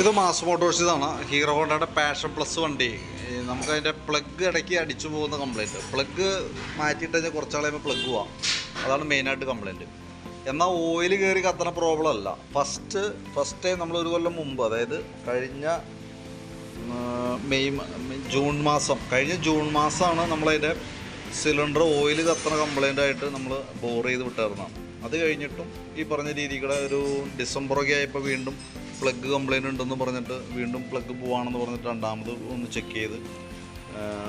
ഇത് മാസ് മോട്ടോഴ്സിതാണ് ഹീറോ ഹോണ്ടയുടെ പാഷൻ പ്ലസ് വണ്ടി. നമുക്ക് അതിന്റെ പ്ലഗ് ഇടയ്ക്ക് അടിച്ചു പോകുന്ന കംപ്ലൈന്റ് പ്ലഗ് മാറ്റിയിട്ട് കഴിഞ്ഞാൽ കുറച്ചാൾ കഴിയുമ്പോൾ പ്ലഗ് പോവാം. അതാണ് മെയിനായിട്ട് കംപ്ലൈന്റ് എന്നാൽ ഓയിൽ കയറി കത്തണ പ്രോബ്ലം അല്ല. ഫസ്റ്റ് ഫസ്റ്റ് ടൈം നമ്മൾ ഒരു കൊല്ലം മുമ്പ് അതായത് കഴിഞ്ഞ മെയ് ജൂൺ മാസം കഴിഞ്ഞ ജൂൺ മാസമാണ് നമ്മളതിന്റെ സിലിണ്ടർ ഓയിൽ കത്തണ കംപ്ലൈന്റ് ആയിട്ട് നമ്മൾ ബോർ ചെയ്ത് വിട്ടായിരുന്നതാണ് അത് കഴിഞ്ഞിട്ടും ഈ പറഞ്ഞ രീതികളെ ഒരു ഡിസംബറൊക്കെ ആയപ്പോൾ വീണ്ടും പ്ലഗ് കംപ്ലൈന്റ് ഉണ്ടെന്ന് പറഞ്ഞിട്ട് വീണ്ടും പ്ലഗ് പോവാണെന്ന് പറഞ്ഞിട്ട് രണ്ടാമത് ഒന്ന് ചെക്ക് ചെയ്ത്.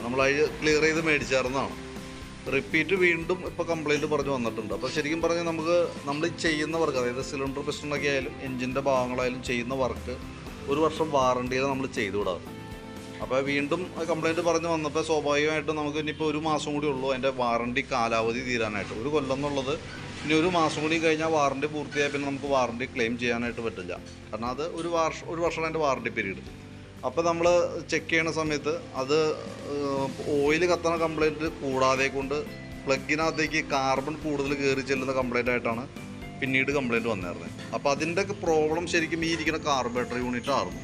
നമ്മൾ അത് ക്ലിയർ ചെയ്ത് മേടിച്ചായിരുന്നതാണ് റിപ്പീറ്റ് വീണ്ടും ഇപ്പോൾ കംപ്ലൈന്റ് പറഞ്ഞ് വന്നിട്ടുണ്ട്. അപ്പോൾ ശരിക്കും പറഞ്ഞാൽ നമുക്ക് നമ്മൾ ചെയ്യുന്ന വർക്ക് അതായത് സിലിണ്ടർ പിസ്റ്റണൊക്കെ ആയാലും എഞ്ചിന്റെ ഭാഗങ്ങളായാലും ചെയ്യുന്ന വർക്ക് ഒരു വർഷം വാറണ്ടിയിൽ നമ്മൾ ചെയ്തു വിടാറ് അപ്പോൾ വീണ്ടും കംപ്ലൈന്റ് പറഞ്ഞ് വന്നപ്പോൾ സ്വാഭാവികമായിട്ടും നമുക്ക് ഇനിയിപ്പോൾ ഒരു മാസം കൂടി ഉള്ളൂ അതിന്റെ വാറണ്ടി കാലാവധി തീരാനായിട്ട്. ഒരു കൊല്ലം എന്നുള്ളത് ഇനി ഒരു മാസം കൂടി കഴിഞ്ഞാൽ വാറണ്ടി പൂർത്തിയായ പിന്നെ നമുക്ക് വാറണ്ടി ക്ലെയിം ചെയ്യാനായിട്ട് പറ്റില്ല. കാരണം അത് ഒരു വർഷം ഒരു വർഷമാണ് അതിന്റെ വാറണ്ടി പീരീഡ് അപ്പോൾ നമ്മൾ ചെക്ക് ചെയ്യണ സമയത്ത് അത് ഓയിൽ കത്തണ കംപ്ലൈന്റ് കൂടാതെ കൊണ്ട് പ്ലഗിനകത്തേക്ക് കാർബൺ കൂടുതൽ കയറി ചെല്ലുന്ന കംപ്ലൈന്റ് ആയിട്ടാണ് പിന്നീട് കംപ്ലൈന്റ് വന്നിരുന്നത് അപ്പോൾ അതിന്റെ പ്രോബ്ലം ശരിക്കും ഈ ഇരിക്കുന്ന കാർബേറ്റർ യൂണിറ്റ് ആയിരുന്നു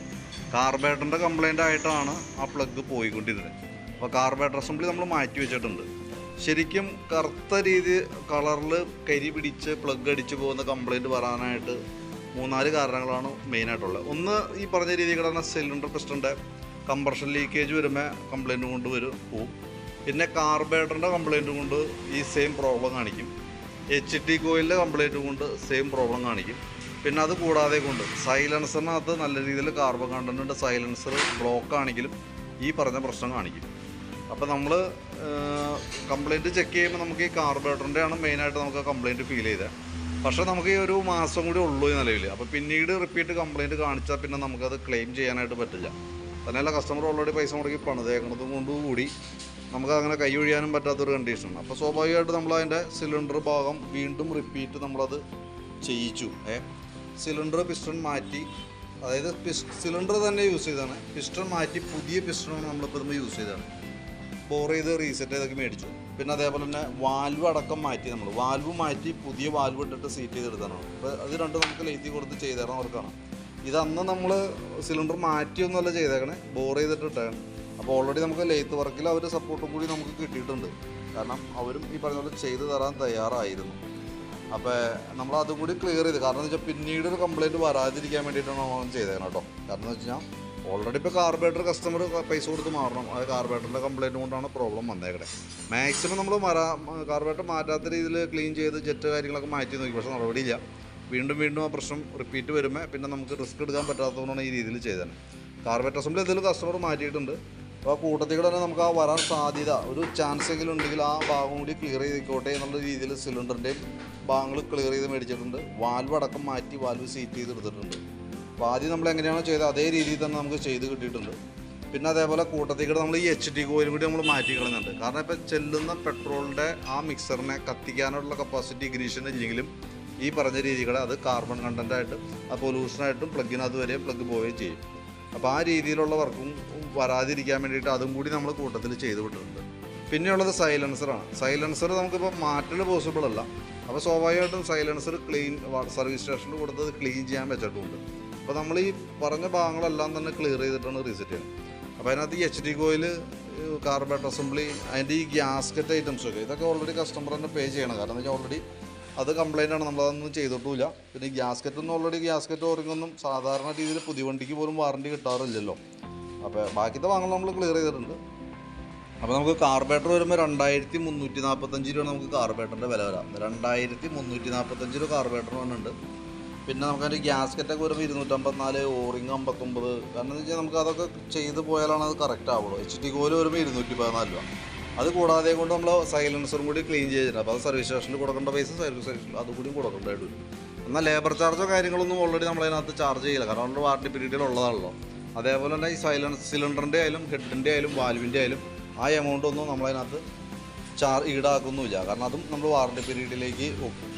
കാർബേറ്ററിന്റെ കംപ്ലൈന്റ് ആയിട്ടാണ് ആ പ്ലഗ് പോയിക്കൊണ്ടിരുന്നത് അപ്പോൾ കാർബേറ്റർ അസംബ്ലി നമ്മൾ മാറ്റി വെച്ചിട്ടുണ്ട്. ശരിക്കും കറുത്ത രീതി കളറിൽ കരി പിടിച്ച് പ്ലഗ് അടിച്ച് പോകുന്ന കംപ്ലൈന്റ് വരാനായിട്ട് മൂന്നാൽ കാരണങ്ങളാണ് മെയിനായിട്ടുള്ളത് ഒന്ന് ഈ പറഞ്ഞ രീതിയിൽ കിടന്ന സിലിണ്ടർ പിസ്റ്റന്റെ കംപ്രഷൻ ലീക്കേജ് വരുമ്പോൾ കംപ്ലൈന്റ് കൊണ്ട് വരും പോവും. പിന്നെ കാർബേറ്ററിന്റെ കംപ്ലൈന്റ് കൊണ്ട് ഈ സെയിം പ്രോബ്ലം കാണിക്കും. എച്ച് ടി കോയിലിന്റെ കംപ്ലൈന്റ് കൊണ്ട് സെയിം പ്രോബ്ലം കാണിക്കും. പിന്നെ അത് കൂടാതെ കൊണ്ട് സൈലൻസറിനകത്ത് നല്ല രീതിയിൽ കാർബൺ കണ്ടന്റിന്റെ സൈലൻസർ ബ്ലോക്ക് ആണെങ്കിലും ഈ പറഞ്ഞ പ്രശ്നം കാണിക്കും. അപ്പോൾ നമ്മൾ കംപ്ലൈന്റ് ചെക്ക് ചെയ്യുമ്പോൾ നമുക്ക് ഈ കാർബറേറ്ററിന്റെ ആണ് മെയിനായിട്ട് നമുക്ക് കംപ്ലൈന്റ് ഫീൽ ചെയ്തത് പക്ഷേ നമുക്ക് ഈ ഒരു മാസം കൂടി ഉള്ളൂ ഈ നിലവിൽ അപ്പോൾ പിന്നീട് റിപ്പീറ്റ് കംപ്ലൈന്റ് കാണിച്ചാൽ പിന്നെ നമുക്കത് ക്ലെയിം ചെയ്യാനായിട്ട് പറ്റില്ല. തന്നെയല്ല കസ്റ്റമർ ഓൾറെഡി പൈസ മുടക്കി പണിതേക്കണതും കൊണ്ടുകൂടി നമുക്ക് അങ്ങനെ കൈ ഒഴിയാനും പറ്റാത്തൊരു കണ്ടീഷനാണ് അപ്പോൾ സ്വാഭാവികമായിട്ട് നമ്മൾ അതിന്റെ സിലിണ്ടർ ഭാഗം വീണ്ടും റിപ്പീറ്റ് നമ്മളത് ചെയ്യിച്ചു. ഏ സിലിണ്ടർ പിസ്റ്റൺ മാറ്റി അതായത് പിസ് സിലിണ്ടർ തന്നെ യൂസ് ചെയ്താണ് പിസ്റ്റൺ മാറ്റി പുതിയ പിസ്റ്റണാണ് നമ്മളിപ്പോൾ നമ്മൾ യൂസ് ചെയ്തതാണ്. ബോർ ചെയ്ത് റീസെറ്റ് ചെയ്തൊക്കെ മേടിച്ചു. പിന്നെ അതേപോലെ തന്നെ വാൽവ് അടക്കം മാറ്റി നമ്മൾ വാൽവ് മാറ്റി പുതിയ വാൽവ് ഇട്ടിട്ട് സീറ്റ് ചെയ്തെടുത്താണ് അപ്പോൾ അത് രണ്ടും നമുക്ക് ലേറ്റി കൊടുത്ത് ചെയ്തേക്കണം അവർക്കാണ് ഇതന്ന് നമ്മൾ സിലിണ്ടർ മാറ്റിയൊന്നുമല്ല ചെയ്തേക്കണേ. ബോർ ചെയ്തിട്ടിട്ടാണ് അപ്പോൾ ഓൾറെഡി നമുക്ക് ലെയ്ത്ത് വർക്കിൽ അവർ സപ്പോർട്ടും കൂടി നമുക്ക് കിട്ടിയിട്ടുണ്ട്. കാരണം അവരും ഈ പറഞ്ഞ പോലെ ചെയ്തു തരാൻ തയ്യാറായിരുന്നു. അപ്പോൾ നമ്മൾ അതും കൂടി ക്ലിയർ ചെയ്ത്. കാരണം എന്ന് വെച്ചാൽ പിന്നീട് ഒരു കംപ്ലയിന്റ് വരാതിരിക്കാൻ വേണ്ടിയിട്ടാണ് നമ്മൾ ചെയ്തേക്കണം കേട്ടോ കാരണം എന്ന് വെച്ച് കഴിഞ്ഞാൽ ഓൾറെഡി ഇപ്പോൾ കാർബേറ്റർ കസ്റ്റമർ പൈസ കൊടുത്ത് മാറണം. അത് കാർബേറ്ററിന്റെ കംപ്ലയിന്റ് കൊണ്ടാണ് പ്രോബ്ലം വന്നേക്കണേ. മാക്സിമം നമ്മൾ മരാ കാർബേറ്റർ മാറ്റാത്ത രീതിയിൽ ക്ലീൻ ചെയ്ത് ജെറ്റ് കാര്യങ്ങളൊക്കെ മാറ്റി നോക്കി. പക്ഷേ നടപടിയില്ല. വീണ്ടും വീണ്ടും ആ പ്രശ്നം റിപ്പീറ്റ് വരുമ്പോൾ പിന്നെ നമുക്ക് റിസ്ക് എടുക്കാൻ പറ്റാത്തതുകൊണ്ടാണ് ഈ രീതിയിൽ ചെയ്തത്. കാർബേറ്റർ അസംബ്ലി എന്തെങ്കിലും കസ്റ്റമർ മാറ്റിയിട്ടുണ്ട്. അപ്പോൾ ആ കൂട്ടത്തിൽ കൂടെ തന്നെ നമുക്ക് ആ വരാൻ സാധ്യത ഒരു ചാൻസ് എങ്കിലും ഉണ്ടെങ്കിൽ ആ ഭാഗം കൂടി ക്ലിയർ ചെയ്തിക്കോട്ടെ എന്നുള്ള രീതിയിൽ സിലിണ്ടറിന്റെയും ഭാഗങ്ങൾ ക്ലിയർ ചെയ്ത് മേടിച്ചിട്ടുണ്ട്. വാൽവ് അടക്കം മാറ്റി വാൽവ് സീറ്റ് ചെയ്ത് എടുത്തിട്ടുണ്ട്. അപ്പോൾ ആദ്യം നമ്മൾ എങ്ങനെയാണോ ചെയ്തത് അതേ രീതിയിൽ തന്നെ നമുക്ക് ചെയ്ത് കിട്ടിയിട്ടുണ്ട്. പിന്നെ അതേപോലെ കൂട്ടത്തിൽ കൂടെ നമ്മൾ ഈ എച്ച് ഡി കോയിലും കൂടി നമ്മൾ മാറ്റി കളഞ്ഞിട്ടുണ്ട്. കാരണം ഇപ്പോൾ ചെല്ലുന്ന പെട്രോളിന്റെ ആ മിക്സറിനെ കത്തിക്കാനുള്ള കപ്പാസിറ്റി ഗ്രീഷൻ ഇല്ലെങ്കിലും ഈ പറഞ്ഞ രീതികളെ അത് കാർബൺ കണ്ടന്റായിട്ട് ആ പൊല്യൂഷനായിട്ടും പ്ലഗിനകത്ത് വരെയും പ്ലഗ് പോവുകയും ചെയ്യും. അപ്പോൾ ആ രീതിയിലുള്ള വർക്കും വരാതിരിക്കാൻ വേണ്ടിയിട്ട് അതും കൂടി നമ്മൾ കൂട്ടത്തിൽ ചെയ്ത് വിട്ടിട്ടുണ്ട്. പിന്നെയുള്ളത് സൈലൻസറാണ് സൈലൻസർ നമുക്കിപ്പോൾ മാറ്റൽ പോസിബിൾ അല്ല. അപ്പോൾ സ്വാഭാവികമായിട്ടും സൈലൻസർ ക്ലീൻ സർവീസ് സ്റ്റേഷനിൽ കൊടുത്തത് ക്ലീൻ ചെയ്യാൻ വെച്ചിട്ടുണ്ട്. അപ്പോൾ നമ്മൾ ഈ പറഞ്ഞ ഭാഗങ്ങളെല്ലാം തന്നെ ക്ലിയർ ചെയ്തിട്ടാണ് റീസെറ്റ് ചെയ്യുന്നത്. അപ്പോൾ അതിനകത്ത് ഈ H D coil carburettor assembly അതിന്റെ ഈ ഗ്യാസ്കറ്റ് ഐറ്റംസ് ഒക്കെ ഇതൊക്കെ ഓൾറെഡി കസ്റ്റമർ തന്നെ പേ ചെയ്യണം. കാരണം വെച്ചാൽ ഓൾറെഡി അത് കംപ്ലൈന്റ് ആണ്. നമ്മളതൊന്നും ചെയ്തിട്ടില്ല പിന്നെ ഗ്യാസ്കറ്റ് ഒന്നും ഓൾറെഡി ഗ്യാസ്കറ്റ് ഓറിങ്ങൊന്നും സാധാരണ രീതിയിൽ പുതിയ വണ്ടിക്ക് പോലും വാറണ്ടി കിട്ടാറില്ലല്ലോ. അപ്പോൾ ബാക്കിത്തെ ഭാഗങ്ങൾ നമ്മൾ ക്ലിയർ ചെയ്തിട്ടുണ്ട്. അപ്പോൾ നമുക്ക് കാർബേറ്റർ വരുമ്പോൾ രണ്ടായിരത്തി മുന്നൂറ്റി നാൽപ്പത്തഞ്ച് രൂപയാണ് നമുക്ക് കാർബേറ്ററിന്റെ വില വരാം. രണ്ടായിരത്തി മുന്നൂറ്റി നാൽപ്പത്തഞ്ച് രൂപ കാർബേറ്റർ വന്നിട്ടുണ്ട്. പിന്നെ നമുക്കതിന്റെ ഗ്യാസ്കറ്റൊക്കെ വരുമ്പോൾ ഇരുന്നൂറ്റമ്പത്തിനാല് ഓറിങ് അമ്പത്തൊമ്പത്. കാരണം എന്ന് വെച്ചാൽ നമുക്ക് അതൊക്കെ ചെയ്ത് പോയാലാണ് അത് കറക്റ്റ് ആവുള്ളൂ. എച്ച് ടി കോൽ വരുമ്പോൾ ഇരുന്നൂറ്റി പതിനാല് രൂപ. അത് കൂടാതെ കൊണ്ട് നമ്മൾ സൈലൻസറും കൂടി ക്ലീൻ ചെയ്തിട്ടുണ്ട്. അപ്പോൾ അത് സർവീസ് സ്റ്റേഷനിൽ കൊടുക്കേണ്ട പൈസ സർവീസ് സ്റ്റേഷനിൽ അതുകൂടി കൊടുക്കേണ്ടതായിട്ട് വരും. എന്നാൽ ലേബർ ചാർജോ കാര്യങ്ങളൊന്നും ഓൾറെഡി നമ്മളതിനകത്ത് ചാർജ് ചെയ്യില്ല. കാരണം നമ്മുടെ വാറണ്ടി പീരീഡിൽ ഉള്ളതാണല്ലോ. അതേപോലെ തന്നെ ഈ സൈലൻസ് സിലിണ്ടറിന്റെ ആയാലും ഹെഡിന്റെ ആയാലും വാൽവിന്റെ ആയാലും ആ എമൗണ്ട് ഒന്നും നമ്മളതിനകത്ത് ചാർജ് ഈടാക്കുന്നുമില്ല. കാരണം അതും നമ്മൾ വാറണ്ടി പീരീഡിലേക്ക്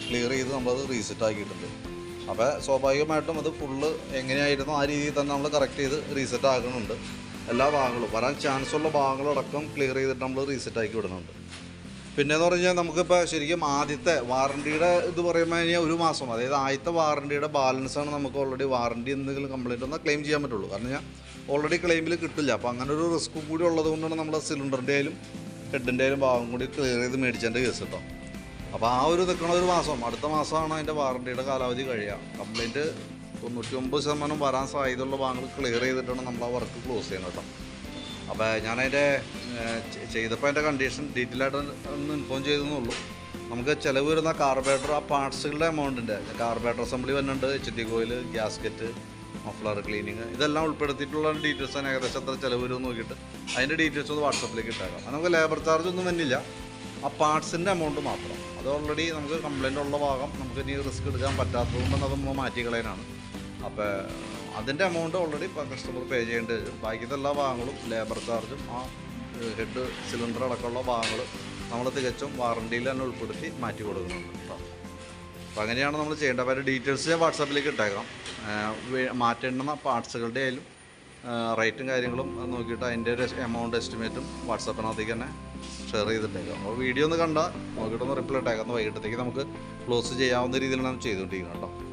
ക്ലിയർ ചെയ്ത് നമ്മളത് റീസെറ്റ് ആക്കിയിട്ടുണ്ട്. അപ്പോൾ സ്വാഭാവികമായിട്ടും അത് ഫുള്ള് എങ്ങനെയായിരുന്നു ആ രീതിയിൽ തന്നെ നമ്മൾ കറക്റ്റ് ചെയ്ത് റീസെറ്റ് ആക്കുന്നുണ്ട് എല്ലാ ഭാഗങ്ങളും. വരാൻ ചാൻസ് ഉള്ള ഭാഗങ്ങളടക്കം ക്ലിയർ ചെയ്തിട്ട് നമ്മൾ റീസെറ്റ് ആക്കി വിടുന്നുണ്ട്. പിന്നെന്ന് പറഞ്ഞാൽ നമുക്കിപ്പോൾ ശരിക്കും ആദ്യത്തെ വാറണ്ടിയുടെ ഇത് പറയുമ്പോൾ കഴിഞ്ഞാൽ ഒരു മാസം അതായത് ആദ്യത്തെ വാറണ്ടിയുടെ ബാലൻസ് ആണ് നമുക്ക് ഓൾറെഡി വാറണ്ടി എന്തെങ്കിലും കംപ്ലൈന്റ് വന്നാൽ ക്ലെയിം ചെയ്യാൻ പറ്റുള്ളൂ. കാരണം ഞാൻ ഓൾറെഡി ക്ലെയിമിൽ കിട്ടില്ല. അപ്പോൾ അങ്ങനെ ഒരു റിസ്ക്കും കൂടി ഉള്ളതുകൊണ്ടാണ് നമ്മൾ സിലിണ്ടറിന്റെ ആയാലും ഹെഡിന്റെ ആയാലും ഭാഗം കൂടി ക്ലിയർ ചെയ്ത് മേടിച്ചതിന്റെ കേസ് കേട്ടോ അപ്പോൾ ആ ഒരു നിൽക്കണ ഒരു മാസം അടുത്ത മാസമാണ് അതിന്റെ വാറണ്ടിയുടെ കാലാവധി കഴിയുക. കംപ്ലയിന്റ് തൊണ്ണൂറ്റി ഒമ്പത് ശതമാനം വരാൻ സാധ്യതയുള്ള ഭാഗങ്ങൾ ക്ലിയർ ചെയ്തിട്ടാണ് നമ്മൾ ആ വർക്ക് ക്ലോസ് ചെയ്യുന്നത് കേട്ടോ. അപ്പോൾ ഞാനതിന്റെ ചെയ്തപ്പോൾ അതിന്റെ കണ്ടീഷൻ ഡീറ്റെയിൽ ആയിട്ട് ഒന്ന് ഇൻഫോം ചെയ്തെന്നുള്ളൂ. നമുക്ക് ചിലവ് വരുന്ന കാർബേറ്റർ ആ പാർട്സുകളുടെ എമൗണ്ടിന്റെ കാർബേറ്റർ അസംബ്ലി വരുന്നുണ്ട് H D coil gasket muffler cleaning ഇതെല്ലാം ഉൾപ്പെടുത്തിയിട്ടുള്ള ഡീറ്റെയിൽസ് ആണ് ഏകദേശം എത്ര ചിലവ് വരും നോക്കിയിട്ട്. അതിന്റെ ഡീറ്റെയിൽസ് ഒന്ന് വാട്സപ്പിലേക്ക് ഇട്ടേക്കാം. നമുക്ക് ലേബർ ചാർജ് ഒന്നും വന്നില്ല. ആ പാർട്സിന്റെ എമൗണ്ട് മാത്രം. ഓൾറെഡി നമുക്ക് കംപ്ലൈന്റ് ഉള്ള ഭാഗം നമുക്ക് ഇനി റിസ്ക് എടുക്കാൻ പറ്റാത്തതുകൊണ്ട് അത് നമ്മൾ മാറ്റി കളയാനാണ്. അപ്പോൾ അതിന്റെ എമൗണ്ട് ഓൾറെഡി കസ്റ്റമർ പേ ചെയ്യേണ്ടി വരും. ബാക്കിയത്തെ എല്ലാ ഭാഗങ്ങളും ലേബർ ചാർജും ആ ഹെഡ് സിലിണ്ടർ അടക്കമുള്ള ഭാഗങ്ങൾ നമ്മൾ തികച്ചും വാറണ്ടിയിൽ തന്നെ ഉൾപ്പെടുത്തി മാറ്റി കൊടുക്കുന്നുണ്ട് കേട്ടോ. അപ്പോൾ അങ്ങനെയാണ് നമ്മൾ ചെയ്യേണ്ടത്. അപ്പോൾ ഡീറ്റെയിൽസ് ഞാൻ വാട്സാപ്പിലേക്ക് ഇട്ടേക്കാം. മാറ്റേണ്ടുന്ന പാർട്സുകളുടെ ആയാലും റേറ്റും കാര്യങ്ങളും നോക്കിയിട്ട് അതിന്റെ ഒരു എമൗണ്ട് എസ്റ്റിമേറ്റും വാട്സാപ്പിനകത്തേക്ക് തന്നെ ഷെയർ ചെയ്തിട്ടേക്കാം. അപ്പോൾ വീഡിയോ ഒന്ന് കണ്ടാൽ നോക്കിയിട്ടൊന്ന് റിപ്ലൈ ഇട്ടേക്കാം. വൈകിട്ടത്തേക്ക് നമുക്ക് ക്ലോസ് ചെയ്യാവുന്ന രീതിയിലാണ് ചെയ്തുകൊണ്ടിരിക്കുന്നത് കേട്ടോ.